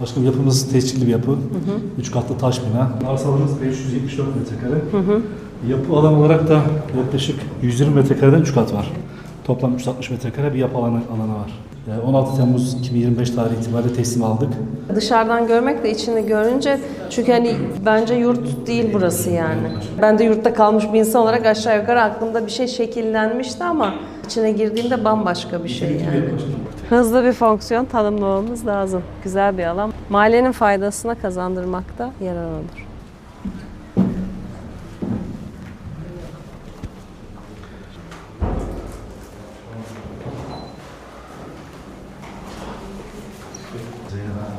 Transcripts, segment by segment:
Başkanım yapımız tescilli bir yapı. Üç katlı taş bina. Arsalarımız 574 metrekare. Yapı alan olarak da yaklaşık 120 metrekareden 3 kat var. Toplam 360 metrekare bir yapı alanı, alanı var. Yani 16 Temmuz 2025 tarihi itibariyle teslim aldık. Dışarıdan görmek de içini görünce çünkü hani bence yurt değil burası yani. Ben de yurtta kalmış bir insan olarak aşağı yukarı aklımda bir şey şekillenmişti ama içine girdiğimde bambaşka bir şey yani. Hızlı bir fonksiyon tanımlamamız lazım. Güzel bir alan. Mahallenin faydasına kazandırmakta yarar olur.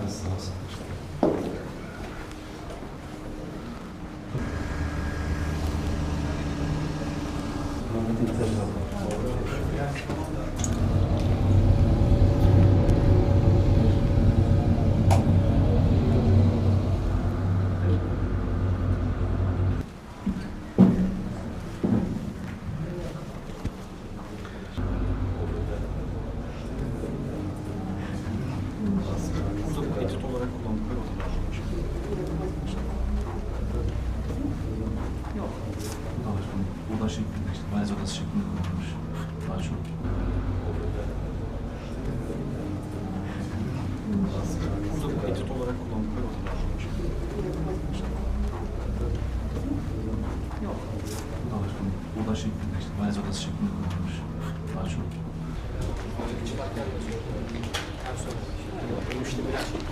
Etüt olarak kullandıkları odalar. Yok. Odalar, oda şeklinde işte, valiz odası şeklinde kullanılmış. Daha çok. Burada etüt olarak kullandıkları odalar. Yok. Odalar, oda şeklinde işte, valiz odası şeklinde kullanılmış. Daha çok. Çıkarken de çok. Her sorun. Ölmüştü biraz.